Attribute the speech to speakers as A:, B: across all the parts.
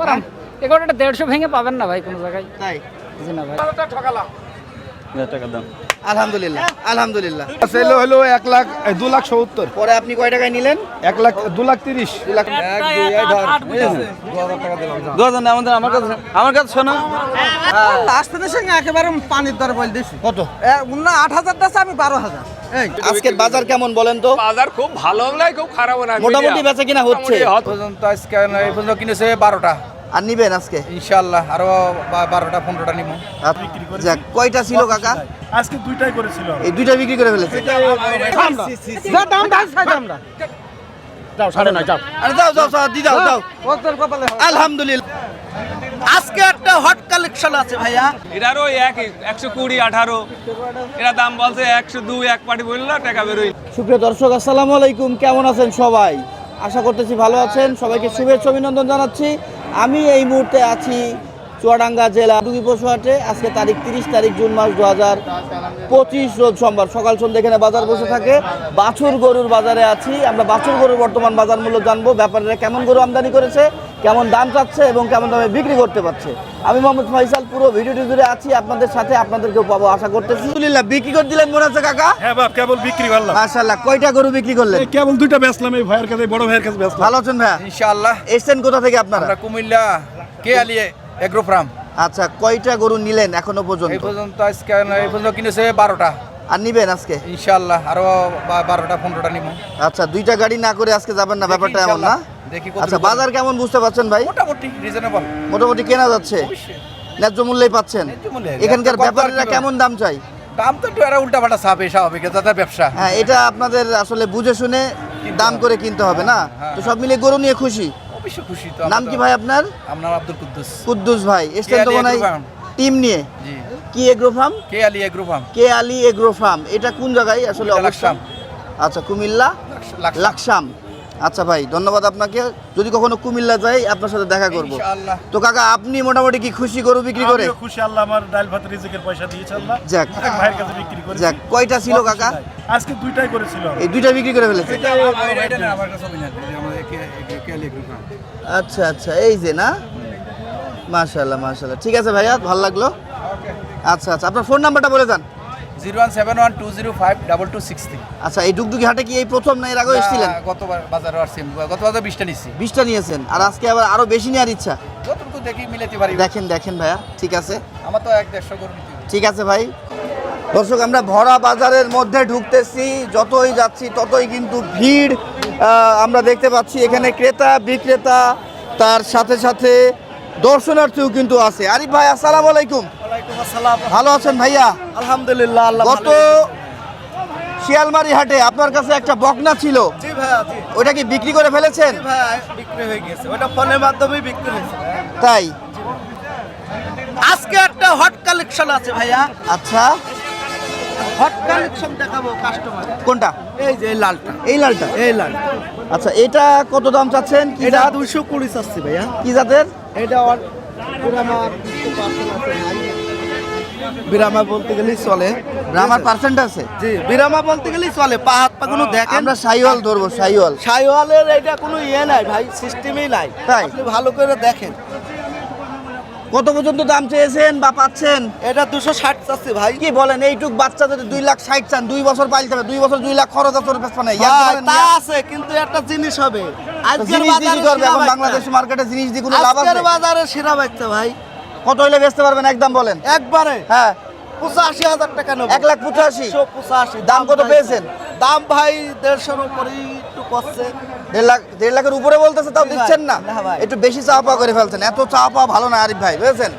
A: ওরম এগারোটা দেড়শো ভেঙে পাবেন না ভাই কোনো জায়গায়।
B: তাই?
A: জি না ভাই।
C: টাকা দাম।
B: আলহামদুলিল্লাহ আলহামদুলিল্লাহ।
D: সেল হলো এক লাখ দু লাখ সত্তর।
B: পরে আপনি কয় টাকায় নিলেন?
D: এক লাখ দু লাখ তিরিশ।
B: দু লাখ
C: দু হাজার আমাদের আমার কাছে আমার কাছে শোনো।
E: লাস্টের সঙ্গে একেবারে পানির দর বল দিছি।
B: কত?
E: না আট হাজার আছে আমি বারো হাজার।
B: আজকের বাজার কেমন বলেন তো?
F: বাজার খুব ভালো নাই খুব খারাপ না
B: মোটামুটি বেচা কিনা হচ্ছে?
E: পর্যন্ত আজকে এই পর্যন্ত কিনেছে বারোটা।
B: আর নিবেন আজকে?
E: ইনশাল্লাহ আরও বারোটা পনেরোটা নিব।
B: যাক কয়টা ছিল কাকা?
D: আজকে দুইটাই করেছিল।
B: এই দুইটা বিক্রি করে ফেলেছে?
E: দাম দাম
D: যাও সাড়ে নয় যাও।
B: আরে দাও দাও দাও দি দাও দাও
E: ওদের কপালে
B: আলহামদুলিল্লাহ। আজকে একটা হট কালেকশন আছে ভাইয়া।
F: এটারও একই একশো কুড়ি আঠারো। এরা দাম বলছে একশো দুই এক পাটি বলল টাকা বেরোই
B: সুপ্রিয় দর্শক আসসালামু আলাইকুম কেমন আছেন সবাই? আশা করতেছি ভালো আছেন। সবাইকে শুভেচ্ছা অভিনন্দন জানাচ্ছি। আমি এই মুহূর্তে আছি চুয়াডাঙ্গা জেলা ডুগি পশুহাটে আজকে তারিখ তিরিশ তারিখ জুন মাস দু হাজার পঁচিশ রোজ সোমবার। সকাল সন্ধ্যা এখানে বাজার বসে থাকে। বাছুর গরুর বাজারে আছি। আমরা বাছুর গরুর বর্তমান বাজার মূল্য জানব। ব্যাপারীরা কেমন গরু আমদানি করেছে? কেমন দাম চাচ্ছে এবং কেমন দামে বিক্রি করতে পারছে। আমি মোহাম্মদ ফাইসাল পুরো ভিডিওটি জুড়ে আছি আপনাদের সাথে আপনাদেরকেও পাবো আশা করতেছি। আলহামদুলিল্লাহ বিক্রি করে দিলেন মনে হচ্ছে কাকা?
D: হ্যাঁ বাপ কেবল বিক্রি করলাম।
B: মাশাল্লাহ কয়টা গরু বিক্রি করলেন?
D: কেবল দুইটা বেচলাম এই ভাইয়ের কাছে বড় ভাইয়ের কাছে বেচলাম।
B: ভালো আছেন ভাইয়া?
E: ইনশাল্লাহ
B: এসছেন কোথা থেকে আপনারা?
E: আমরা কুমিল্লা কে আলিয়ে এগ্রো ফার্ম।
B: আচ্ছা কয়টা গরু নিলেন এখনও পর্যন্ত?
E: এই
B: পর্যন্ত
E: পর্যন্ত আজকে এই পর্যন্ত কিনেছে বারোটা।
B: আর নিবেন আজকে?
E: ইনশাল্লাহ আরও বারোটা পনেরোটা নিব।
B: আচ্ছা দুইটা গাড়ি না করে আজকে যাবেন না ব্যাপারটা এমন না?
E: দেখি
B: আচ্ছা বাজার কেমন বুঝতে পারছেন ভাই?
E: মোটামুটি রিজনেবল
B: মোটামুটি কেনা যাচ্ছে? ন্যায্য মূল্যেই পাচ্ছেন? এখানকার ব্যাপারীরা কেমন দাম চাই
E: দাম তো এরা উল্টা পাল্টা সাপে স্বাভাবিক তাদের ব্যবসা।
B: হ্যাঁ এটা আপনাদের আসলে বুঝে শুনে দাম করে কিনতে হবে না? তো সব মিলিয়ে গরু নিয়ে খুশি?
E: অবশ্য খুশি তো
B: নাম কি ভাই আপনার?
E: আপনার আব্দুল কুদ্দুস।
B: কুদ্দুস ভাই এসছেন তো মনে হয়। টিম নিয়ে?
E: জি।
B: কি agro farm
E: K Ali agro farm
B: K Ali agro farm এটা কোন জায়গায়? আসলে অবস্থান আচ্ছা কুমিল্লা?
E: লাকসাম।
B: আচ্ছা ভাই ধন্যবাদ আপনাকে। যদি কখনো কুমিল্লা যাই আপনার সাথে দেখা করব। তো কাকা আপনি মোটামুটি কি খুশি গরু বিক্রি করে?
D: খুশি আল্লাহ আমার ডাল ভাত রিজিকের পয়সা দিয়েছে আল্লাহ।
B: যাক।
D: ভাইয়ের কাছে বিক্রি করে
B: যাক কয়টা ছিল কাকা?
D: আজকে দুইটাই করেছিল
B: এই দুইটা বিক্রি করে ফেলেছে? আচ্ছা আচ্ছা এই যে না? মাশাল্লাহ মাশাল্লাহ ঠিক আছে ভাইয়া ভালো লাগল? আচ্ছা আচ্ছা। আপনার ফোন নাম্বারটা বলে যান
E: zero one seven one two zero five double two six three.
B: আচ্ছা এই ডুগডুগি হাটে কি এই প্রথম না এর আগেও এসেছিলেন?
E: গতবার বাজারে আসছি গত বাজার বিশটা নিচ্ছি
B: বিশটা নিয়েছেন। আর আজকে আবার আরও বেশি নেওয়ার ইচ্ছা।
E: যতটুকু দেখি মিলাতে পারি।
B: দেখেন দেখেন ভাইয়া ঠিক আছে।
E: আমার তো এক দেড়শো করে নিতে হবে।
B: ঠিক আছে ভাই। দর্শক আমরা ভরা বাজারের মধ্যে ঢুকতেছি। যতই যাচ্ছি ততই কিন্তু ভিড় আমরা দেখতে পাচ্ছি এখানে ক্রেতা বিক্রেতা তার সাথে সাথে দর্শনার্থীও কিন্তু আছে। আরিফ ভাই আসসালামু আলাইকুম। ভালো আছেন ভাইয়া?
E: আলহামদুলিল্লাহ
B: গত শিয়ালমারি হাটে আপনার কাছে একটা বকনা ছিল। ওটা কি বিক্রি করে ফেলেছেন? তাই?
E: আজকে একটা হট কালেকশন আছে ভাইয়া।
B: আচ্ছা।
E: হট কালেকশন দেখাবো কাস্টমার
B: কোনটা?
E: এই যে লালটা।
B: এই লালটা?
E: এই লাল।
B: আচ্ছা এটা কত দাম চাচ্ছেন? কি
E: এটা দুইশো কুড়ি চাচ্ছি ভাইয়া।
B: কি জাতের?
E: এটা বিরামা বলতে গেলেই চলে।
B: আমার পার্সেন্ট আছে?
E: জি বিরামা বলতে গেলেই চলে পা হাত পা কোনো দেখেন?
B: আমরা সাইওয়াল ধরবো সাইওয়াল।
E: সাইওয়ালের এটা কোনো ইয়ে নাই ভাই সিস্টেমই নাই।
B: তাই?
E: আপনি ভালো করে দেখেন।
B: কত পর্যন্ত দাম চেয়েছেন বা পাচ্ছেন?
E: এটা দুশো ষাট চাচ্ছি ভাই।
B: কি বলেন এইটুক বাচ্চা যদি দুই লাখ ষাট চান দুই বছর পাইতে হবে দুই বছর দুই লাখ খরচ আছে পেছনে
E: তা আছে কিন্তু একটা জিনিস হবে। আজকের বাজারে
B: বাংলাদেশ মার্কেটে জিনিস দিয়ে কোনো লাভ আছে?
E: বাজারে সেরা বাচ্চা ভাই।
B: কত হইলে বেচতে পারবেন? একদম বলেন।
E: একবারে?
B: হ্যাঁ।
E: পঁচাশি হাজার টাকা নেব।
B: এক লাখ পঁচাশি?
E: পঁচাশি।
B: দাম কত। পেয়েছেন?
E: দাম ভাই দেড়শোর উপরেই একটু করছে
B: দেড় লাখ দেড় লাখের উপরে বলতেছে তাও দিচ্ছেন না? একটু বেশি চাওয়া পাওয়া করে ফেলছেন। এত চাওয়া পাওয়া ভালো না আরিফ ভাই বুঝেছেন?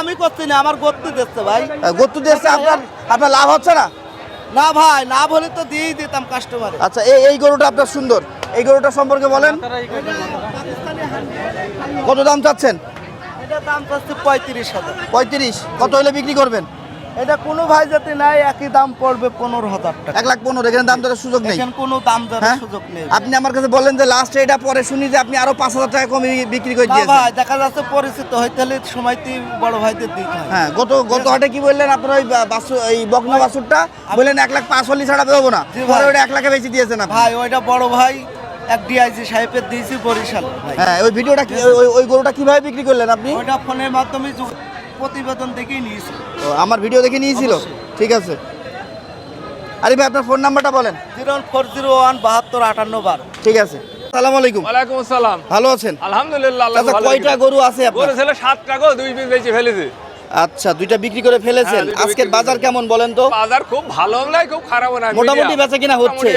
E: আমি করছি না আমার দিচ্ছে ভাই।
B: গত্তু আপনার আপনার লাভ হচ্ছে না?
E: না ভাই না বলে তো দিয়েই দিতাম কাস্টমারে
B: আচ্ছা এই এই গরুটা আপনার সুন্দর। এই গরুটা সম্পর্কে বলেন। কত দাম চাচ্ছেন?
E: এটা দাম চাচ্ছে পঁয়ত্রিশ হাজার।
B: পঁয়ত্রিশ? কত হলে বিক্রি করবেন?
E: এটা কোনো ভাই যাতে নাই একই দাম পড়বে পনেরো হাজার টাকা।
B: এক লাখ পনেরো এখানে দাম দরের সুযোগ নেই।
E: এখানে কোনো দাম দরের
B: হ্যাঁ?
E: সুযোগ নেই
B: আপনি আমার কাছে বললেন যে লাস্টে এটা পরে শুনি যে আপনি আরও পাঁচ হাজার টাকা কমে বিক্রি করে দিয়েছেন।
E: ভাই দেখা যাচ্ছে পরিচিত হইতে হলে সময়তেই বড় ভাইদের দিতে হ্যাঁ।
B: গত গত হাটে কি বললেন আপনার ওই বা- বাছুর এই বকনা বাছুরটা বললেন এক লাখ পাঁচ হলি ছাড়া বেরোবো না। পরে ওটা এক লাখে বেশি দিয়েছেন
E: ভাই ওইটা বড় ভাই
C: এক ডিআইজি সাহেবের দিয়েছি বরিশাল
B: হ্যাঁ ওই ভিডিওটা কি- ওই- গরুটা কীভাবে বিক্রি করলেন আপনি?
C: ওইটা ফোনের মাধ্যমে প্রতিবেদন দেখেই নিয়েছি।
B: ও, আমার ভিডিও দেখে নিয়েছিল? ঠিক আছে। আরে ভাই আপনার ফোন নাম্বারটা বলেন।
C: জিরো ফোর জিরো ওয়ান বাহাত্তর আটান্ন বারো।
B: ঠিক আছে। সালাম আলাইকুম।
D: ওয়ালাইকুম আসসালাম।
B: ভালো আছেন?
D: আলহামদুলিল্লাহ
B: আচ্ছা কয়টা গরু আছে আপনার?
D: গরু ছিল সাতটা গো দুই পিস বেঁচে ফেলেছে।
B: আচ্ছা দুইটা বিক্রি করে ফেলেছেন।
D: হ্যাঁ,
B: আজকের বাজার কেমন বলেন তো?
D: বাজার খুব ভালো নাই খুব খারাপ না
B: মোটামুটি বেচা কিনা হচ্ছে।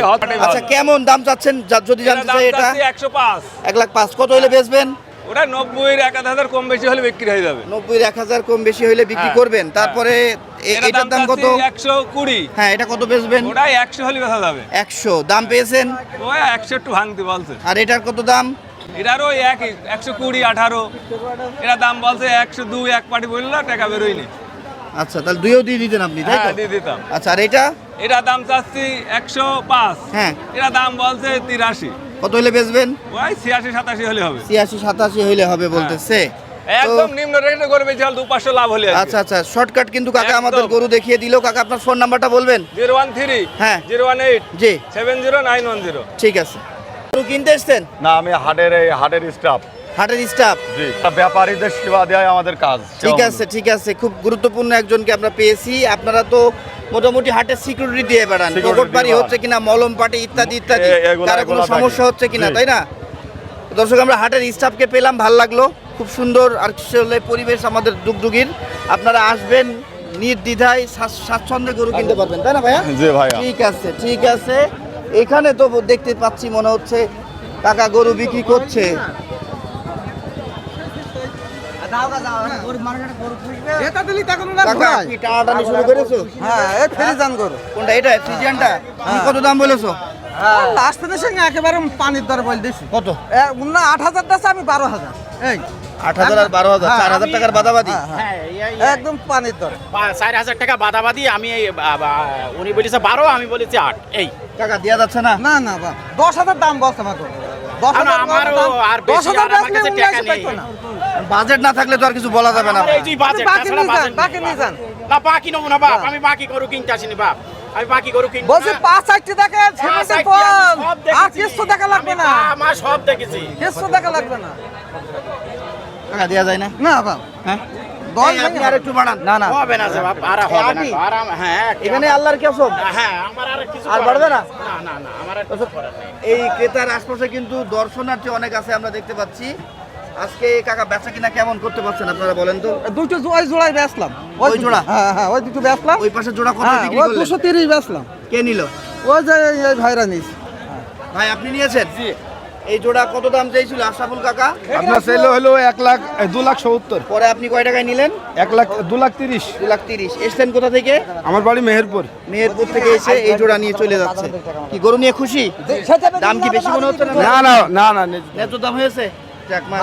B: আচ্ছা কেমন দাম চাচ্ছেন? যদি জানতে চাই এটা।
D: একশো পাঁচ।
B: এক লাখ পাঁচ। কত হলে বেচবেন?
D: ওটা নব্বই এক আধ হাজার কম বেশি হলে বিক্রি হয়ে যাবে।
B: নব্বই এক হাজার কম বেশি হইলে বিক্রি
D: হ্যাঁ,
B: করবেন। তারপরে এটার দাম কত?
D: একশো কুড়ি।
B: হ্যাঁ এটা কত বেচবেন?
D: ওটা একশো হলে বেচা যাবে।
B: একশো। দাম পেয়েছেন?
D: একশো একটু ভাঙতে বলছে।
B: আর এটার কত দাম?
D: এটারও এক একশো কুড়ি আঠারো। এটা দাম বলছে একশো দুই এক পাটি বলল টাকা বেরোয়নি।
B: আচ্ছা তাহলে দুইও দিয়ে দিতেন আপনি তাই তো?
D: হ্যাঁ দিয়ে দিতাম।
B: আচ্ছা আর এটা?
D: এটা দাম চাচ্ছি একশো পাঁচ।
B: হ্যাঁ।
D: এটা দাম বলছে তিরাশি।
B: কত হলে বেচবেন?
D: ওই ছিয়াশি সাতাশি হলে হবে।
B: ছিয়াশি সাতাশি হলে হবে বলতেছে। তো-
D: একদম নিম্ন রেটে করবে জল দু পাঁচশো লাভ হলে
B: আচ্ছা আচ্ছা শর্টকাট কিন্তু কাকা আমাদের গরু দেখিয়ে দিল। কাকা আপনার ফোন নাম্বারটা বলবেন?
D: জিরো ওয়ান থ্রি
B: হ্যাঁ।
D: জিরো ওয়ান এইট
B: জি।
D: Seven zero nine one zero.
B: ঠিক আছে। গরু কিনতে এসছেন?
G: না আমি হাটের এই হাটের স্টাফ
B: হাটের স্টাফ
G: জি ব্যাপারীদের সেবা দেওয়াই আমাদের কাজ।
B: ঠিক আছে ঠিক আছে। খুব গুরুত্বপূর্ণ একজনকে আমরা পেয়েছি। আপনারা তো মোটামুটি হাটের সিকিউরিটি দিয়ে বেড়ান।
G: Security
B: বাড়ি হচ্ছে কিনা মলম পাটি ইত্যাদি ইত্যাদি। কারও কোনো সমস্যা হচ্ছে কিনা তাই না? দর্শক আমরা হাটের স্টাফকে পেলাম ভালো লাগল। খুব সুন্দর আর পরিবেশ আমাদের ডুগডুগির আপনারা আসবেন নির্দ্বিধায় স্বাচ্ছ- স্বাচ্ছন্দ্যে গরু কিনতে পারবেন তাই না ভাইয়া?
G: জি ভাইয়া।
B: ঠিক আছে ঠিক আছে। এখানে তো দেখতে পাচ্ছি মনে হচ্ছে কাকা গরু বিক্রি করছে।
C: হ্যাঁ
B: তুমি কত দাম বলেছ?
C: লাস্ট ফিনিশিং একেবারে পানির দর বল দিছি।
B: কত?
C: না আট হাজার আমি বারো হাজার। এই
B: আট হাজার আর বারো হাজার চার হাজার টাকার বাদাবাদি।
C: একদম পানির দর।
H: চার হাজার টাকা বাদাবাদি আমি এই উনি বলেছে বারো আমি বলেছি আট এই।
B: টাকা দেওয়া যাচ্ছে না?
C: না না বা দশ হাজার দাম বলছে
H: না।
B: বাজেট না থাকলে তো আর কিছু বলা যাবে না।
H: না বাকি নেব না বাপ আমি বাকি গরু কিনতে আসিনি বাপ আমি বাকি গরু কিনবো
C: বলছি পাঁচ চারটি দেখে
H: পাঁচ
C: ছেলেদের
H: সাইডটি
C: ফোন
H: আমি সব দেখেছি।
C: আর কিছু দেখা লাগবে না।
H: আমার সব দেখেছি।
C: কিছু দেখা লাগবে না।
B: টাকা দেওয়া যায় না?
C: না বাবা
B: হ্যাঁ? এই, আপনি
C: ভেঙে
B: আর একটু বাড়ান। না না।
H: হবে না যে বাপ আর হবে না
B: আপনি?
H: আর আম- হ্যাঁ
B: এখানে আল্লাহর কেসব
H: হ্যাঁ আমার আর কিছু
B: আর
H: করার
B: বাড়বে না?
H: নেই। না না না আমার আর কিছু করার নেই।
B: এই ক্রেতার আশপাশে কিন্তু দর্শনার্থী অনেক আছে আমরা দেখতে পাচ্ছি। আজকে কাকা বেচা কিনা কেমন করতে পারছেন আপনারা বলেন তো?
C: দুটো জো- ওই জোড়াই বেচলাম।
B: ওই জোড়া?
C: হ্যাঁ হ্যাঁ ওই দুটো বেচলাম।
B: ওই পাশে জোড়া কত
C: হ্যাঁ
B: বিক্রি
C: ওই
B: করলেন?
C: দুশো তিরিশ বেচলাম।
B: কে নিল?
C: ওই যে এই- এই ভাইরা নিস
B: ভাই আপনি নিয়েছেন? এই জোড়া কত দাম চাইছিল আশরাফুল কাকা?
E: আপনার সেলে হলো এক লাখ দু লাখ সত্তর।
B: পরে আপনি কয় টাকায় নিলেন?
E: এক লাখ দু লাখ তিরিশ।
B: দু লাখ তিরিশ। এসছেন কোথা থেকে?
E: আমার বাড়ি মেহেরপুর।
B: মেহেরপুর থেকে এসে এই জোড়া নিয়ে চলে যাচ্ছে। কি গরু নিয়ে খুশি? দাম কি বেশি মনে হচ্ছে না?
E: না না না না
B: দাম হয়েছে?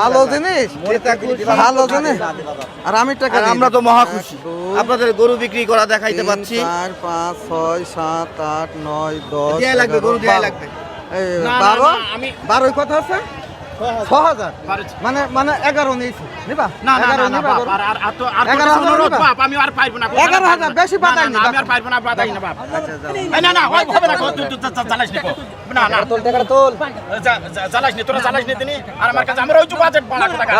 C: ভালো জিনিস। ভালো জিনিস। আর আমি টাকা
B: আমরা তো মহা খুশি। আপনাদের গরু বিক্রি করা দেখাইতে পাচ্ছি।
C: চার পাঁচ ছয় সাত আট নয় দশ
B: দেয়া লাগবে, গরু দেয়া লাগবে।
C: বারো?
H: আমি-
C: বারোই কথা আছে? ছ হাজার। মানে মানে এগারো নিয়েছি। নিবা?
H: না না
C: এগারো
H: না না
C: নিবা
H: তো
C: এগারো হাজার?
H: বাপ আমি আর পারব না
C: এগারো হাজার, বেশি
H: না,
C: বাদাই
H: না,
C: নি,
H: না, আমি। আর পারব না বাদাই না বাপ না না ওই হবে না তুই তুই জ্বালাস নি। না না। তোল টাকা তোল। জ্বালাস নি তোরা জ্বালাস নি তিনি। আর আমার কাছে আমরা ওই যে বাজেট বাড়া টাকা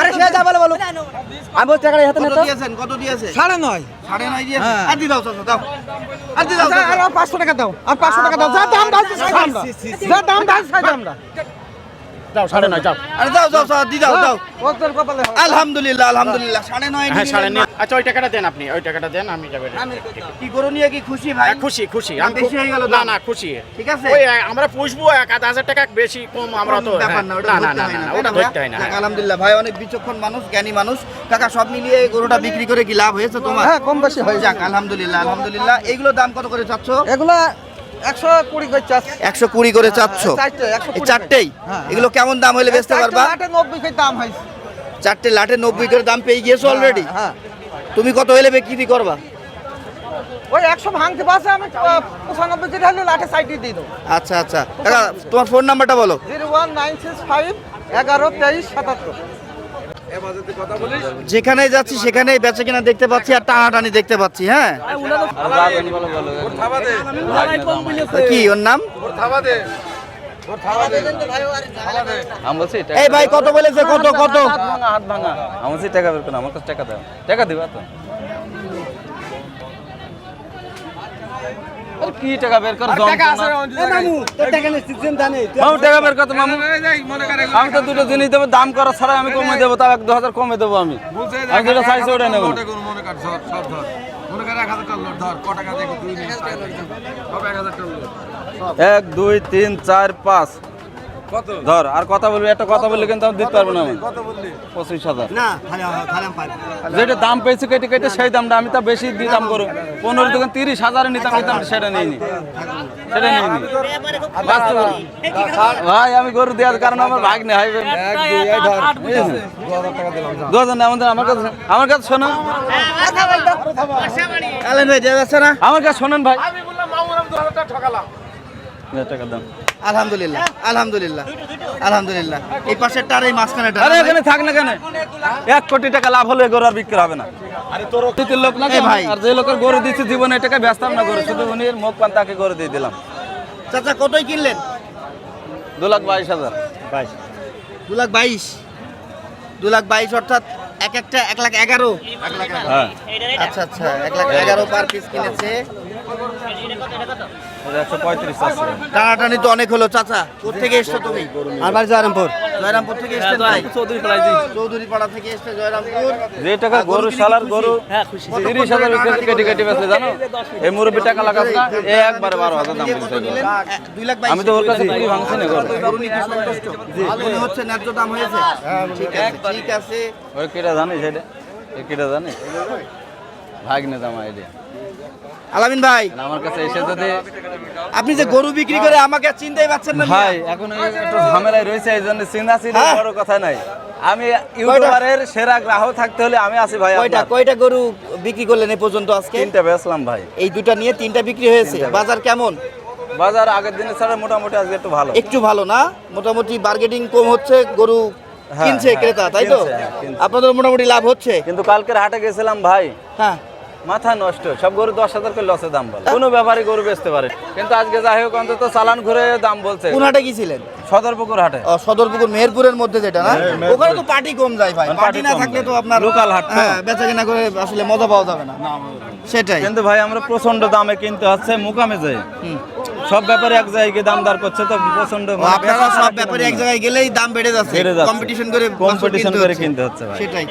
C: আরে সে যা বলে বলো আমি বলছি টাকা হাতে
B: কত দিয়েছেন কত দিয়েছে
C: সাড়ে নয়।
B: সাড়ে নয় দিয়েছে। আর দি দাও দাও। আর দি দাও
C: আচ্ছা। আর পাঁচশো টাকা দাও। আর পাঁচশো টাকা দাও। যা দাম দাও সাইড আমরা যা দাম দাও আমরা
H: যাও সাড়ে নয় যাও।
B: আরে দাও দাও দি দাও দাও
C: ওদের কপালে হয়।
B: আলহামদুলিল্লাহ আলহামদুলিল্লাহ সাড়ে নয়
H: হ্যাঁ সাড়ে নয়। আচ্ছা ওই টাকাটা দেন আপনি ওই টাকাটা দেন আমি যাবেন
B: কি গরু নিয়ে কি খুশি ভাই?
H: হ্যাঁ, খুশি খুশি। আমি
B: বেশি হয়ে গেল
H: না না খুশি।
B: ঠিক আছে?
H: ওই আমরা পুষবো এক আধ হাজার টাকা বেশি কম আমরা তো
B: ব্যাপার না
H: না না না না
B: না,
H: ওটা ধরতে হয় না
B: আলহামদুলিল্লাহ ভাই অনেক বিচক্ষণ মানুষ জ্ঞানী মানুষ। টাকা সব মিলিয়ে এই গরুটা বিক্রি করে কি লাভ হয়েছে তোমার?
C: হ্যাঁ কম বেশি হয়ে
B: যাক আলহামদুলিল্লাহ আলহামদুলিল্লাহ। এইগুলো দাম কত করে চাচ্ছ?
C: এগুলা একশো কুড়ি করে চাষ
B: একশো কুড়ি করে চাচ্ছ?
C: চারটে, 120
B: এই চারটেই?
C: হ্যাঁ,
B: এগুলো কেমন দাম হলে বেচতে পারবা?
C: দাম
B: চারটে লাটে নব্বই করে দাম পেয়ে গিয়েছো অলরেডি
C: হ্যাঁ
B: তুমি কত হলে বিক্রি করবা?
C: ওই একশো ভাঙতে পারছে আমি পঁচানব্বই করে হলে লাঠে সাইডে দিয়ে দেবো।
B: আচ্ছা আচ্ছা। তোমার ফোন নাম্বারটা বলো।
C: Zero one nine six five এগারো তেইশ সাতাত্তর।
B: যেখানে যাচ্ছি সেখানে বেচে কিনা দেখতে পাচ্ছি আর টানাটানি দেখতে পাচ্ছি হ্যাঁ? কি ওর নাম? এই ভাই কত বলেছে? কত কত?
D: হাত ভাঙা হাত ভাঙা। আমি বলছি টাকা বের করো আমার কাছে টাকা দেবে টাকা দিবা তো। কি টাকা বের কর মামু টাকা বের করতো মামু। আমি তো দুটো জিনিস দেবো দাম করা ছাড়া আমি কমে দেবো তাও এক দু হাজার কমে দেবো আমি। আমি যেটা চাইছি ওটা নেব। এক দুই তিন চার পাঁচ। ধর আর কথা বলবি একটা কথা বললে কিন্তু আমি দিতে পারব না আমি পঁচিশ হাজার যেটা দাম পেয়েছি কেটে কেটে সেই দামটা আমি তা বেশি দিতাম করো পনেরো দোকান তিরিশ হাজারে নিতাম নিতাম সেটা নিইনি সেটা নিইনি। ভাই আমি গরু দেওয়ার কারণ আমার ভাগ নেই হাই দু হাজার না আমাদের আমার কাছে আমার কাছে শোনো
B: ভাই
D: আমার কাছে শোনেন ভাই টাকা দাম।
B: আলহামদুলিল্লাহ আলহামদুলিল্লাহ আলহামদুলিল্লাহ। এই পাশেরটা আর এই মাঝখানেটা
D: আরে এখানে থাক না কেন? এক কোটি টাকা লাভ হলে গরু আর বিক্রি হবে না। প্রকৃতির লোক না
B: ভাই।
D: আর যে লোকের গরু দিচ্ছে জীবনে টাকা ব্যস্তাম না গরু শুধু উনি মুখ পান তাকে গরু দিয়ে দিলাম।
B: চাচা কতই কিনলেন?
D: দু লাখ বাইশ হাজার। বাইশ।
B: দু লাখ বাইশ। দু লাখ বাইশ অর্থাৎ এক একটা এক লাখ এগারো।
D: হ্যাঁ।
B: আচ্ছা আচ্ছা এক লাখ এগারো পার পিস কিনেছে। টানাটানি তো অনেক হলো চাচা। কোথেকে এসছো তুমি?
C: আর বাড়ি জয়রামপুর।
B: জয়রামপুর থেকে এসছেন ভাই?
D: চৌধুরী ফেলাইছি
B: চৌধুরী পাড়া থেকে এসছে জয়রামপুর।
D: যে টাকা গরু শালার গরু তিরিশ হাজার কেটে কেটে বেঁচে জানো? এই মুরব্বী টাকা লাগাস না এ একবারে বারো হাজার দাম বলছে
B: নিলেন লাখ
D: আমি তো ওর কাছে চুরি ভাঙছি না গরু
B: গরু নিতে সন্তুষ্ট মনে হচ্ছে ন্যায্য দাম হয়েছে? ঠিক আছে ঠিক আছে।
D: ওই কেটা জানিস এটা এই কেটা জানিস? ভাগ না জামা এটা।
B: আলামিন ভাই
D: আমার কাছে এসে যদি
B: আপনি যে গরু বিক্রি করে আমাকে চিনতেই পারছেন না
D: ভাই এখন একটু ঝামেলায় রয়েছে এই জন্য চিনা চিনি
B: হ্যাঁ।
D: বড় কথা নাই। আমি ইউটিউবারের সেরা গ্রাহক থাকতে হলে আমি আছি ভাই
B: কয়টা? কয়টা গরু বিক্রি করলেন এই পর্যন্ত আজকে?
D: তিনটা বেচলাম ভাই।
B: এই দুটা নিয়ে তিনটা বিক্রি হয়েছে। বাজার কেমন?
D: বাজার আগের দিনের ছাড়া মোটামুটি আজকে একটু ভালো।
B: একটু ভালো না? মোটামুটি বার্গেটিং কম হচ্ছে গরু
D: হ্যাঁ,
B: কিনছে
D: হ্যাঁ,
B: ক্রেতা তাই তো। আপনাদের মোটামুটি লাভ হচ্ছে?
D: কিন্তু কালকের হাটে গেছিলাম ভাই।
B: হ্যাঁ।
D: মাথা নষ্ট সব গরু দশ হাজার করে লসে দাম বলে। কোনো ব্যাপারে গরু বেচতে পারে কিন্তু আজকে যাই হোক অন্তত চালান ঘুরে দাম বলছে।
B: কোন হাটে গিয়েছিলেন
D: সদরপুকুর হাটে।
B: সদরপুকুর মেহেরপুরের মধ্যে যেটা না? ওখানে তো পার্টি কম যায় ভাই। পার্টি না থাকলে তো আপনার
D: Local হাট।
B: হ্যাঁ বেচা কেনা করে আসলে মজা পাওয়া যাবে না। সেটাই।
D: কিন্তু ভাই আমরা প্রচণ্ড দামে কিনতে হচ্ছে মুকামে যাই সব ব্যাপারে এক জায়গায় দাম দাঁড় করছে তো প্রচণ্ড
B: ও, আপনারা সব ব্যাপারে এক জায়গায় গেলেই দাম বেড়ে যাচ্ছে। কম্পিটিশন করে
D: Competition করে কিনতে হচ্ছে ভাই।
B: সেটাই।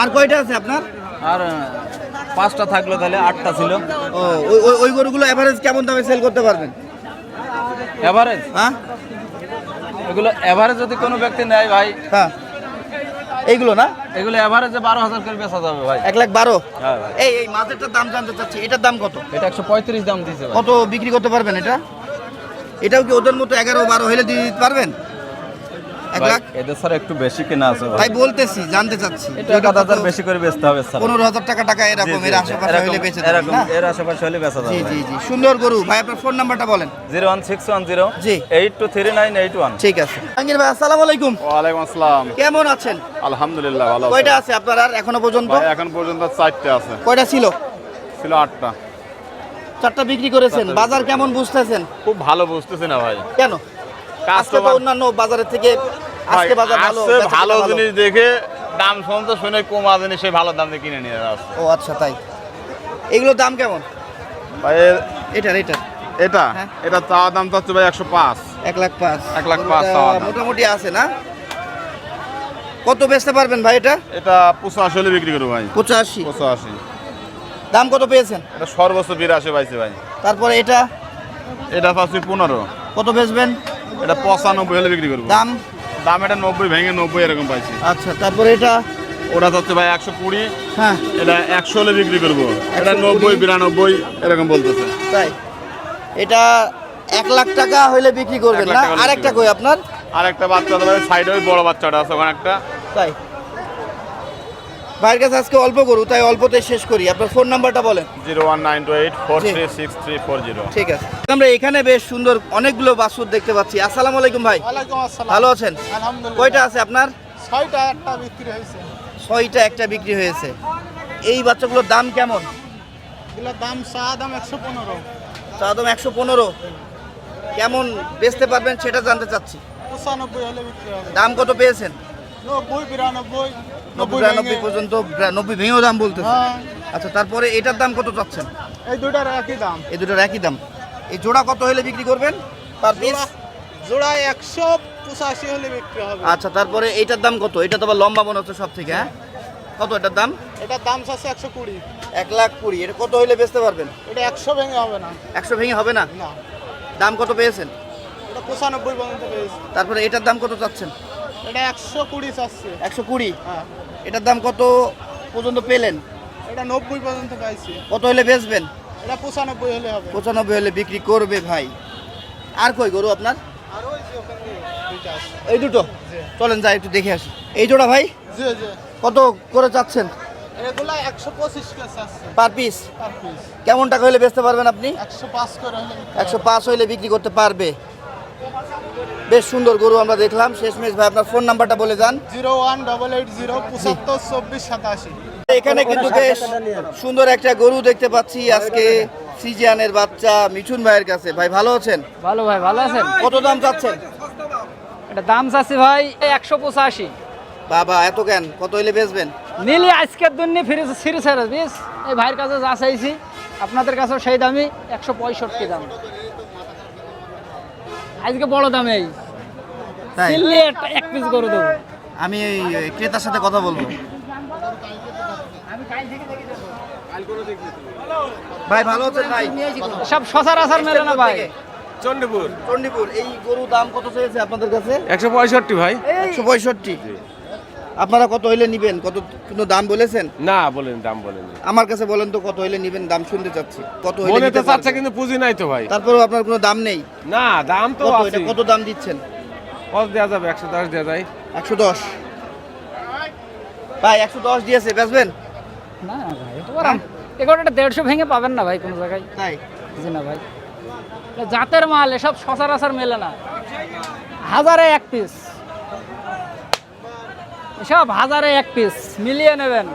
B: আর কয়টা আছে আপনার?
D: আর পাঁচটা থাকল তাহলে আটটা ছিল।
B: ও ওই- ওই- গরুগুলো অ্যাভারেজ কেমন দামে সেল করতে পারবেন?
D: এভারেজ
B: হ্যাঁ?
D: এগুলো অ্যাভারেজ যদি কোনো ব্যক্তি নেয় ভাই
B: হ্যাঁ। এইগুলো না?
D: এগুলো এভারেজে বারো হাজার করে বেচা যাবে ভাই।
B: এক লাখ বারো?
D: হ্যাঁ
B: এই এই মাছেরটার দাম জানতে চাচ্ছি এটার দাম কত?
D: এটা একশো পঁয়ত্রিশ দাম ভাই।
B: কত বিক্রি করতে পারবেন এটা? এটাও কি ওদের মতো এগারো বারো হলে দিয়ে দিতে পারবেন? এক লাখ?
D: এদের স্যার একটু বেশি কেনা আছে
B: তাই বলতেছি জানতে চাচ্ছি।
D: এক হাজার বেশি করে বেচতে হবে স্যার।
B: পনেরো হাজার টাকা টাকা এরকম এর আশেপাশে হলে বেঁচে
D: এরকম এর আশেপাশে হলে বেচা যাবে
B: জি জি সুন্দর গরু। ভাই আপনার ফোন নাম্বারটা বলেন।
D: Zero one six one zero
B: জি।
D: Eight two three nine eight one.
B: ঠিক আছে। জাহাঙ্গীর ভাই আসসালামু আলাইকুম।
G: ওয়ালাইকুম আসসালাম।
B: কেমন আছেন?
G: আলহামদুলিল্লাহ ভালো
B: কয়টা আছে আপনার আর এখনও পর্যন্ত?
G: এখন পর্যন্ত চারটে আছে।
B: কয়টা ছিল?
G: ছিল আটটা।
B: চারটা বিক্রি করেছেন। বাজার কেমন বুঝতেছেন?
G: খুব ভালো বুঝতেছি না ভাই।
B: কেন? আজকে তো অন্যান্য বাজারের থেকে আজকে বাজার ভালো
G: আসছে ভালো জিনিস দেখে দাম শুনতে শুনে কমা জিনিস ভালো দাম দিয়ে কিনে নিয়ে যাচ্ছে
B: ও আচ্ছা তাই। এগুলোর দাম কেমন?
G: ভাই
B: এটার এটা
G: এটা?
B: হ্যাঁ।
G: এটা চাওয়া দাম চাচ্ছে ভাই একশো পাঁচ।
B: এক লাখ পাঁচ।
G: এক লাখ পাঁচ
B: মোটামুটি আছে না? কত বেচতে পারবেন ভাই এটা?
G: এটা পঁচাশি হলে বিক্রি করব ভাই।
B: পঁচাশি।
G: পঁচাশি।
B: দাম কত পেয়েছেন?
G: এটা সর্বোচ্চ বিরাশি পাইছে ভাই।
B: তারপরে এটা?
G: এটা পাচ্ছি পনেরো।
B: কত বেচবেন?
G: এটা পঁচানব্বই হলে বিক্রি করব।
B: দাম?
G: দাম এটা নব্বই ভেঙে নব্বই এরকম পাইছি।
B: আচ্ছা তারপরে এটা?
G: ওটা হচ্ছে ভাই একশো কুড়ি।
B: হ্যাঁ।
G: এটা একশো হলে বিক্রি করব। এটা নব্বই বিরানব্বই এরকম বলতেছে।
B: তাই। এটা এক লাখ টাকা হলে বিক্রি করবেন না?
G: আরেকটা
B: আর একটা কই আপনার?
G: আরেকটা বাচ্চা সাইডে ওই বড় বাচ্চাটা আছে ওখানে একটা।
B: তাই। ভাইয়ের কাছে আজকে অল্প করু তাই অল্পতে শেষ করি। আপনার ফোন নাম্বারটা বলেন।
G: Zero one nine two eight four. Three six three four zero.
B: ঠিক আছে। আমরা এখানে বেশ সুন্দর অনেকগুলো বাছুর দেখতে পাচ্ছি। আসসালামু আলাইকুম ভাই। ভালো আছেন? কয়টা আছে আপনার?
C: ছয়টা একটা বিক্রি হয়েছে।
B: ছয়টা একটা বিক্রি হয়েছে। এই বাচ্চাগুলোর দাম কেমন?
C: এগুলোর দাম চা দাম একশো পনেরো।
B: চা দাম একশো পনেরো। কেমন বেচতে পারবেন সেটা জানতে চাচ্ছি।
I: পঁচানব্বই হলে বিক্রি হবে।
B: দাম কত পেয়েছেন?
I: নব্বই বিরানব্বই।
B: নব্বই পর্যন্ত নব্বই ভেঙেও দাম বলতেছে।
I: হ্যাঁ।
B: আচ্ছা তারপরে এটার দাম কত চাচ্ছেন?
I: এই দুটার একই দাম।
B: এই দুটোর একই দাম। এই জোড়া কত হলে বিক্রি করবেন? Per piece?
I: জোড়ায় একশো পঁচাশি হলে বিক্রি হবে।
B: আচ্ছা তারপরে এইটার দাম কত? এটা তো আবার লম্বা মনে হচ্ছে সব থেকে হ্যাঁ? কত এটার দাম?
I: এটার দাম আছে একশো কুড়ি।
B: এক লাখ কুড়ি। এটা কত হইলে বেচতে পারবেন?
I: এটা একশো ভেঙে হবে না।
B: একশো ভেঙে হবে না?
I: না।
B: দাম কত পেয়েছেন?
I: এটা পঁচানব্বই পর্যন্ত পেয়েছি।
B: তারপরে এটার দাম কত চাচ্ছেন?
I: এটা একশো কুড়ি চাচ্ছে।
B: একশো কুড়ি?
I: হ্যাঁ।
B: এটার দাম কত পর্যন্ত পেলেন?
I: এটা নব্বই পর্যন্ত পাইছি।
B: কত হলে বেচবেন?
I: এটা পঁচানব্বই হলে হবে।
B: পঁচানব্বই হলে বিক্রি করবে ভাই। আর কই গরু আপনার? এই দুটো? চলেন যাই একটু দেখে আসি। এই জোড়া ভাই? কত করে চাচ্ছেন? Per piece?
I: Per piece.
B: কেমন টাকা হলে বেচতে পারবেন আপনি?
I: একশো পাঁচ করে হলে
B: একশো পাঁচ হইলে বিক্রি করতে পারবে। বেশ সুন্দর গরু আমরা দেখলাম। শেষমেশ ভাই আপনার ফোন নাম্বারটা বলে যান।
I: Zero one double eight zero পঁচাত্তর চব্বিশ সাতাশি।
B: এখানে কিন্তু বেশ সুন্দর একটা গরু দেখতে পাচ্ছি আজকে সিজিয়ানের বাচ্চা মিঠুন ভাইয়ের কাছে। ভাই ভালো আছেন?
A: ভালো ভাই ভালো আছেন?
B: কত দাম চাচ্ছেন?
A: এটা দাম চাচ্ছি ভাই একশো পঁচাশি।
B: বাবা এত কেন? কত হইলে বেচবেন?
A: নিলে আজকের দিন ফিরে সিরিজ হেরে বিস এই ভাইয়ের কাছে যা চাইছি আপনাদের কাছেও সেই দামই একশো পঁয়ষট্টি দাম। আজকে বড় দামে। এই
B: তাই
A: কিনলে এক পিস করে দেবো।
B: আমি এই ক্রেতার সাথে কথা বলব। ভাই ভালো আছেন ভাই?
A: সব সচরাচর মেলে না ভাই।
E: চন্ডীপুর।
B: চণ্ডীপুর এই গরু দাম কত চেয়েছে আপনাদের কাছে?
E: একশো পঁয়ষট্টি ভাই।
B: একশো পঁয়ষট্টি। আপনারা কত হইলে নিবেন? কত কোনো দাম বলেছেন?
E: না বলেন দাম বলেন।
B: আমার কাছে বলেন তো কত হইলে নিবেন দাম শুনতে চাচ্ছি। কত হইলে
E: তো
B: নিতে
E: চাচ্ছে কিন্তু পুঁজি নাই তো ভাই।
B: তারপরেও আপনার কোনো দাম নেই?
E: না দাম তো
B: কত
E: আছে
B: এটা কত দাম দিচ্ছেন?
E: কত দেওয়া যাবে? একশো দশ দেওয়া যায়।
B: একশো দশ। ভাই একশো দশ দিয়েছে বেচবেন?
A: না না ভাই এগারোটা দেড়শো ভেঙে পাবেন না ভাই কোনো জায়গায়।
B: তাই?
A: জি না ভাই। জাতের মাল এসব সচরাচর মেলে না। হাজারে এক পিস এসব হাজারে এক পিস মিলিয়ে নেবেন।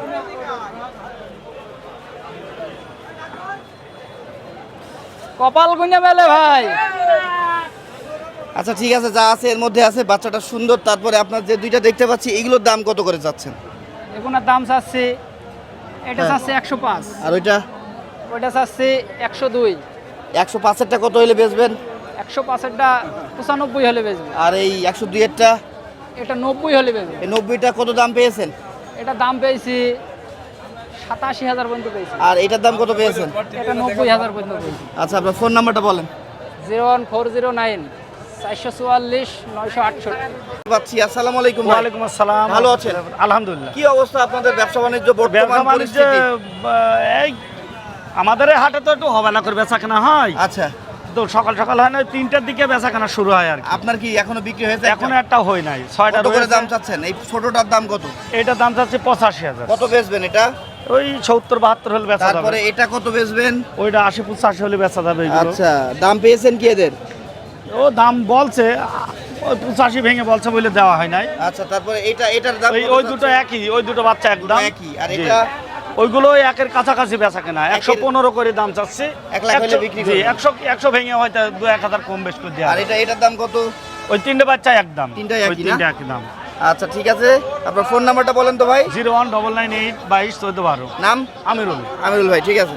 A: কপাল গুনে মেলে ভাই।
B: আচ্ছা ঠিক আছে যা আছে এর মধ্যে আছে বাচ্চাটা সুন্দর। তারপরে আপনার যে দুইটা দেখতে পাচ্ছি এগুলোর দাম কত করে যাচ্ছেন?
A: এগুলোর দাম চাচ্ছি এটা চাচ্ছে একশো পাঁচ।
B: আর ওইটা?
A: ওইটা চাচ্ছি একশো দুই।
B: একশো পাঁচেরটা কত হলে বেচবেন?
A: একশো পাঁচেরটা পঁচানব্বই হলে বেচবেন।
B: আর এই একশো দুইয়েরটা?
A: এটা নব্বই হলে
B: এই নব্বইটা কত দাম পেয়েছেন?
A: এটা দাম পেয়েছি সাতাশি হাজার পর্যন্ত পেয়েছি।
B: আর এটার দাম কত পেয়েছেন?
A: এটা নব্বই হাজার পর্যন্ত পেয়েছি।
B: আচ্ছা আপনার ফোন নাম্বারটা বলেন।
A: Zero one four zero nine চারশো চুয়াল্লিশ নয়শো আটষট্টি।
B: পাচ্ছি আসসালামু আলাইকুম।
D: ওয়ালাইকুম আসসালাম।
B: ভালো আছেন?
D: আলহামদুলিল্লাহ।
B: কি অবস্থা আপনাদের ব্যবসা বাণিজ্য বর্তমান
D: বাণিজ্য এই আমাদের হাটে তো একটু হবেলা করে বেচা কেনা হয়।
B: আচ্ছা।
D: তো সকাল সকাল হয় না তিনটার দিকে বেচা কেনা শুরু হয় আর কি।
B: আপনার কি এখনও বিক্রি হয়েছে
D: এখন একটা হয় নাই ছয়টা
B: কত করে
D: রয়েছে।
B: দাম চাচ্ছেন? এই ছোটটার দাম কত?
D: এটার দাম চাচ্ছে পঁচাশি হাজার।
B: কত বেচবেন এটা?
D: ওই সত্তর বাহাত্তর হলে বেচা যাবে।
B: তারপরে এটা কত বেচবেন?
D: ওইটা আশি পঁচাশি হলে বেচা যাবে এগুলো।
B: আচ্ছা দাম পেয়েছেন কি এদের?
D: ও দাম বলছে ওই পঁচাশি ভেঙে বলছে বলে দেওয়া হয় নাই।
B: আচ্ছা তারপরে এটা এটার দাম
D: ওই
B: কত
D: ওই দুটো
B: চাচ্ছেন?
D: একই ওই দুটো বাচ্চা একদম।
B: একই। আর এটা?
D: ওইগুলো একের কাছাকাছি বেচা কেনা। একশো পনেরো করে দাম চাচ্ছে।
B: এক।
D: একশো একশো ভেঙে হয়তো দু এক হাজার কম বেশ করে দেওয়া
B: আর এটা এটার দাম কত?
D: ওই তিনটে বাচ্চা
B: এক দাম
D: তিনটে একই দাম।
B: আচ্ছা ঠিক আছে। আপনার ফোন নাম্বারটা বলেন তো ভাই।
D: Zero one double nine eight বাইশ চোদ্দ বারো।
B: নাম?
D: আমিরুল।
B: আমিরুল ভাই ঠিক আছে।